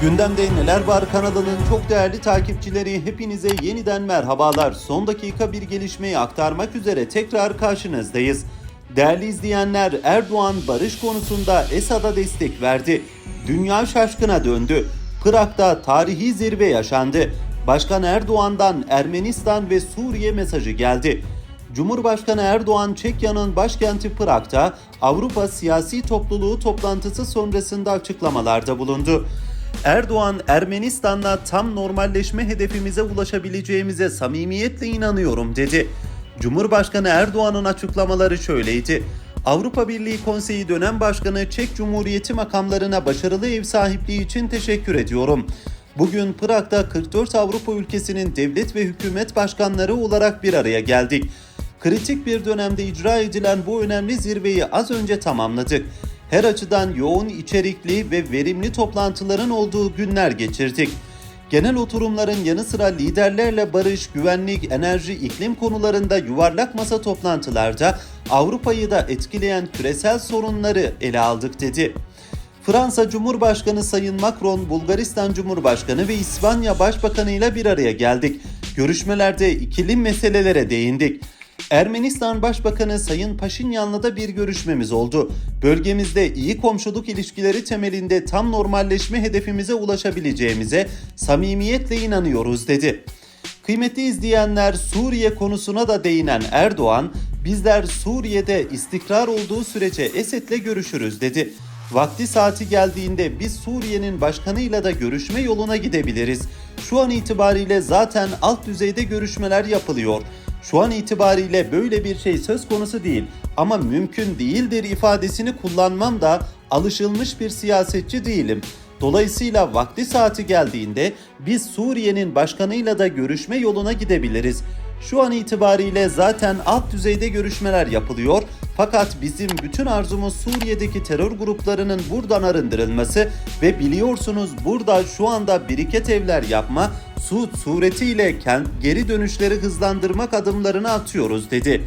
Gündemde Neler Var kanalının çok değerli takipçileri hepinize yeniden merhabalar. Son dakika bir gelişmeyi aktarmak üzere tekrar karşınızdayız. Değerli izleyenler Erdoğan barış konusunda Esad'a destek verdi. Dünya şaşkına döndü. Prag'da tarihi zirve yaşandı. Başkan Erdoğan'dan Ermenistan ve Suriye mesajı geldi. Cumhurbaşkanı Erdoğan Çekya'nın başkenti Prag'da Avrupa Siyasi Topluluğu toplantısı sonrasında açıklamalarda bulundu. Erdoğan, Ermenistan'la tam normalleşme hedefimize ulaşabileceğimize samimiyetle inanıyorum dedi. Cumhurbaşkanı Erdoğan'ın açıklamaları şöyleydi. Avrupa Birliği Konseyi dönem başkanı Çek Cumhuriyeti makamlarına başarılı ev sahipliği için teşekkür ediyorum. Bugün Prag'da 44 Avrupa ülkesinin devlet ve hükümet başkanları olarak bir araya geldik. Kritik bir dönemde icra edilen bu önemli zirveyi az önce tamamladık. Her açıdan yoğun içerikli ve verimli toplantıların olduğu günler geçirdik. Genel oturumların yanı sıra liderlerle barış, güvenlik, enerji, iklim konularında yuvarlak masa toplantılarda Avrupa'yı da etkileyen küresel sorunları ele aldık dedi. Fransa Cumhurbaşkanı Sayın Macron, Bulgaristan Cumhurbaşkanı ve İspanya Başbakanı ile bir araya geldik. Görüşmelerde ikili meselelere değindik. Ermenistan Başbakanı Sayın Paşinyan'la da bir görüşmemiz oldu. Bölgemizde iyi komşuluk ilişkileri temelinde tam normalleşme hedefimize ulaşabileceğimize samimiyetle inanıyoruz dedi. Kıymetli izleyenler Suriye konusuna da değinen Erdoğan, bizler Suriye'de istikrar olduğu sürece Esed'le görüşürüz dedi. Vakti saati geldiğinde biz Suriye'nin başkanıyla da görüşme yoluna gidebiliriz. Şu an itibariyle zaten alt düzeyde görüşmeler yapılıyor. Şu an itibariyle böyle bir şey söz konusu değil ama mümkün değildir ifadesini kullanmam da alışılmış bir siyasetçi değilim. Dolayısıyla vakti saati geldiğinde biz Suriye'nin başkanıyla da görüşme yoluna gidebiliriz. Şu an itibariyle zaten alt düzeyde görüşmeler yapılıyor fakat bizim bütün arzumuz Suriye'deki terör gruplarının buradan arındırılması ve biliyorsunuz burada şu anda biriket evler yapma, Suud suretiyle geri dönüşleri hızlandırmak adımlarını atıyoruz dedi.